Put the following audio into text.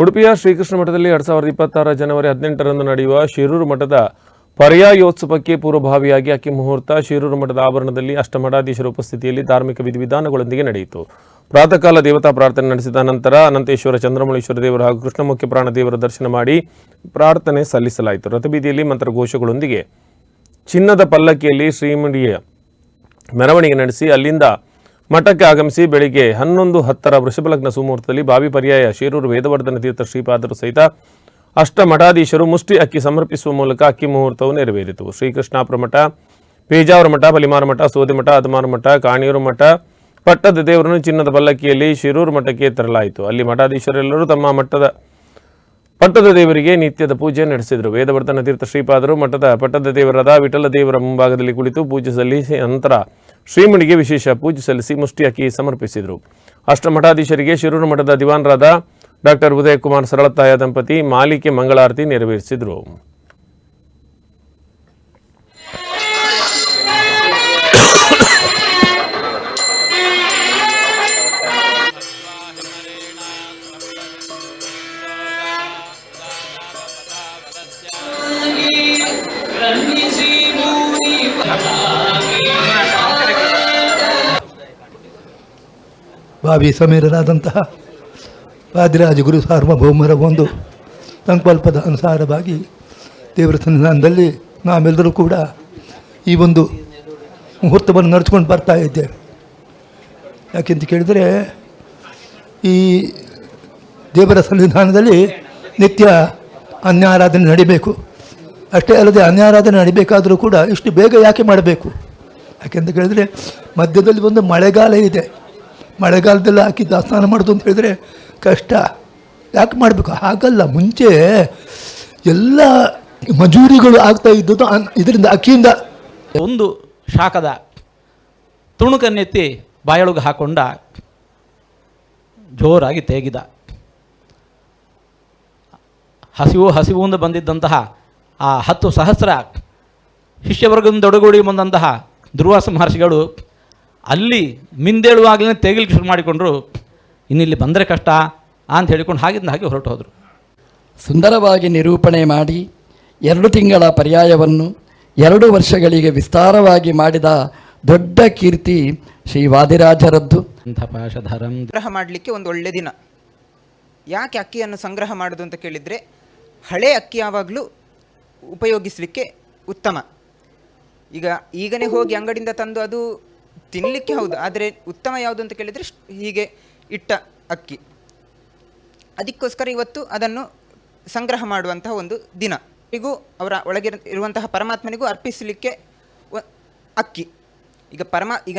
ಉಡುಪಿಯ ಶ್ರೀಕೃಷ್ಣ ಮಠದಲ್ಲಿ ಎರಡ್ ಸಾವಿರದ ಇಪ್ಪತ್ತಾರ ಜನವರಿ ಹದಿನೆಂಟರಂದು ನಡೆಯುವ ಶಿರೂರು ಮಠದ ಪರ್ಯಾಯೋತ್ಸವಕ್ಕೆ ಪೂರ್ವಭಾವಿಯಾಗಿ ಅಕ್ಕಿ ಮುಹೂರ್ತ ಶಿರೂರು ಮಠದ ಆವರಣದಲ್ಲಿ ಅಷ್ಟಮಠಾಧೀಶರ ಉಪಸ್ಥಿತಿಯಲ್ಲಿ ಧಾರ್ಮಿಕ ವಿಧಿವಿಧಾನಗಳೊಂದಿಗೆ ನಡೆಯಿತು. ಪ್ರಾತಃ ಕಾಲ ದೇವತಾ ಪ್ರಾರ್ಥನೆ ನಡೆಸಿದ ನಂತರ ಅನಂತೇಶ್ವರ, ಚಂದ್ರಮೌಳೇಶ್ವರ ದೇವರು ಹಾಗೂ ಕೃಷ್ಣಮುಖ್ಯ ಪ್ರಾಣ ದೇವರ ದರ್ಶನ ಮಾಡಿ ಪ್ರಾರ್ಥನೆ ಸಲ್ಲಿಸಲಾಯಿತು. ರಥಬೀದಿಯಲ್ಲಿ ಮಂತ್ರಘೋಷಗಳೊಂದಿಗೆ ಚಿನ್ನದ ಪಲ್ಲಕ್ಕಿಯಲ್ಲಿ ಶ್ರೀಮಡಿಯ ಮೆರವಣಿಗೆ ನಡೆಸಿ ಅಲ್ಲಿಂದ ಮಠಕ್ಕೆ ಆಗಮಿಸಿ ಬೆಳಿಗ್ಗೆ ಹನ್ನೊಂದು ಹತ್ತರ ವೃಷಭಲಗ್ನ ಸುಮೂರ್ತದಲ್ಲಿ ಬಾವಿ ಪರ್ಯಾಯ ಶೇರೂರು ವೇದವರ್ಧನ ತೀರ್ಥ ಶ್ರೀಪಾದರು ಸಹಿತ ಅಷ್ಟ ಮಠಾಧೀಶರು ಮುಷ್ಟಿ ಅಕ್ಕಿ ಸಮರ್ಪಿಸುವ ಮೂಲಕ ಅಕ್ಕಿ ಮುಹೂರ್ತವು ನೆರವೇರಿತು. ಶ್ರೀಕೃಷ್ಣಾಪುರ ಮಠ, ಪೇಜಾವರ ಮಠ, ಬಲಿಮಾರ ಮಠ, ಸೋದೆ ಮಠ ಅದಮಾರ ಮಠ, ಕಾಣಿಯೂರು ಮಠ, ಪಟ್ಟದ ದೇವರನ್ನು ಚಿನ್ನದ ಪಲ್ಲಕ್ಕಿಯಲ್ಲಿ ಶಿರೂರು ಮಠಕ್ಕೆ ತರಲಾಯಿತು. ಅಲ್ಲಿ ಮಠಾಧೀಶರೆಲ್ಲರೂ ತಮ್ಮ ಮಠದ ಪಟ್ಟದ ದೇವರಿಗೆ ನಿತ್ಯದ ಪೂಜೆ ನಡೆಸಿದರು. ವೇದವರ್ಧನ ತೀರ್ಥ ಶ್ರೀಪಾದರು ಮಠದ ಪಟ್ಟದ ದೇವರಾದ ವಿಠಲ ದೇವರ ಮುಂಭಾಗದಲ್ಲಿ ಕುಳಿತು ಪೂಜೆ ಸಲ್ಲಿಸಿ ನಂತರ ಶ್ರೀಮಣಿಗೆ ವಿಶೇಷ ಪೂಜೆ ಸಲ್ಲಿಸಿ ಮುಷ್ಟಿ ಹಾಕಿ ಸಮರ್ಪಿಸಿದರು. ಅಷ್ಟಮಠಾಧೀಶರಿಗೆ ಶಿರೂರು ಮಠದ ದಿವಾನರಾದ ಡಾಕ್ಟರ್ ಉದಯಕುಮಾರ್ ಸರಳತಾಯ ದಂಪತಿ ಮಾಲಿಕೆ ಮಂಗಳಾರತಿ ನೆರವೇರಿಸಿದರು. ಭಾವಿ ಸಮೀರರಾದಂತಹ ವಾದಿರಾಜ ಗುರು ಸಾರ್ವಭೌಮರ ಒಂದು ಸಂಕಲ್ಪದ ಅನುಸಾರವಾಗಿ ದೇವರ ಸನ್ನಿಧಾನದಲ್ಲಿ ನಾವೆಲ್ಲರೂ ಕೂಡ ಈ ಒಂದು ಮುಹೂರ್ತವನ್ನು ನಡೆಸ್ಕೊಂಡು ಬರ್ತಾ ಇದ್ದೇವೆ. ಯಾಕೆಂತ ಕೇಳಿದರೆ ಈ ದೇವರ ಸನ್ನಿಧಾನದಲ್ಲಿ ನಿತ್ಯ ಅನ್ಯಾರಾಧನೆ ನಡಿಬೇಕು. ಅಷ್ಟೇ ಅಲ್ಲದೆ ಅನ್ಯಾರಾಧನೆ ನಡಿಬೇಕಾದರೂ ಕೂಡ ಇಷ್ಟು ಬೇಗ ಯಾಕೆ ಮಾಡಬೇಕು? ಯಾಕೆಂತ ಕೇಳಿದರೆ ಮಧ್ಯದಲ್ಲಿ ಒಂದು ಮಳೆಗಾಲ ಇದೆ. ಮಳೆಗಾಲದಲ್ಲಿ ಹಾಕಿ ದಾಸ್ತಾನ ಮಾಡೋದು ಅಂತ ಹೇಳಿದ್ರೆ ಕಷ್ಟ. ಯಾಕೆ ಮಾಡಬೇಕು? ಹಾಗಲ್ಲ. ಮುಂಚೆ ಎಲ್ಲ ಮಜೂರಿಗಳು ಆಗ್ತಾ ಇದ್ದದ್ದು ಇದರಿಂದ ಅಕ್ಕಿಯಿಂದ. ಒಂದು ಶಾಖದ ತುಣುಕನ್ನೆತ್ತಿ ಬಾಯೊಳಗೆ ಹಾಕೊಂಡ ಜೋರಾಗಿ ತೇಗಿದ. ಹಸಿವು ಹಸಿವುಂದ ಬಂದಿದ್ದಂತಹ ಆ ಹತ್ತು ಸಹಸ್ರ ಶಿಷ್ಯವರ್ಗದೊಡಗೂಡಿ ಬಂದಂತಹ ದುರ್ವಾಸ ಮಹರ್ಷಿಗಳು ಅಲ್ಲಿ ಮಿಂದೇಳುವಾಗಲೇ ತೆಗಿಲಿಕ್ಕೆ ಶುರು ಮಾಡಿಕೊಂಡ್ರು ಇನ್ನಿಲ್ಲಿ ಬಂದರೆ ಕಷ್ಟ ಅಂತ ಹೇಳಿಕೊಂಡು ಹಾಗಿದ್ದ ಹಾಗೆ ಹೊರಟು ಹೋದರು. ಸುಂದರವಾಗಿ ನಿರೂಪಣೆ ಮಾಡಿ ಎರಡು ತಿಂಗಳ ಪರ್ಯಾಯವನ್ನು ಎರಡು ವರ್ಷಗಳಿಗೆ ವಿಸ್ತಾರವಾಗಿ ಮಾಡಿದ ದೊಡ್ಡ ಕೀರ್ತಿ ಶ್ರೀ ವಾದಿರಾಜರದ್ದು. ಪಾಶಧರಂ. ಸಂಗ್ರಹ ಮಾಡಲಿಕ್ಕೆ ಒಂದು ಒಳ್ಳೆ ದಿನ. ಯಾಕೆ ಅಕ್ಕಿಯನ್ನು ಸಂಗ್ರಹ ಮಾಡೋದು ಅಂತ ಕೇಳಿದರೆ ಹಳೆ ಅಕ್ಕಿ ಯಾವಾಗಲೂ ಉಪಯೋಗಿಸಲಿಕ್ಕೆ ಉತ್ತಮ. ಈಗ ಈಗನೇ ಹೋಗಿ ಅಂಗಡಿಯಿಂದ ತಂದು ಅದು ತಿನ್ನಲಿಕ್ಕೆ ಹೌದು, ಆದರೆ ಉತ್ತಮ ಯಾವುದು ಅಂತ ಕೇಳಿದರೆ ಹೀಗೆ ಇಟ್ಟ ಅಕ್ಕಿ. ಅದಕ್ಕೋಸ್ಕರ ಇವತ್ತು ಅದನ್ನು ಸಂಗ್ರಹ ಮಾಡುವಂತಹ ಒಂದು ದಿನ. ಇಗೂ, ಅವರ ಒಳಗೆ ಇರುವಂತಹ ಪರಮಾತ್ಮನಿಗೂ ಅರ್ಪಿಸಲಿಕ್ಕೆ ಅಕ್ಕಿ. ಈಗ ಪರಮ, ಈಗ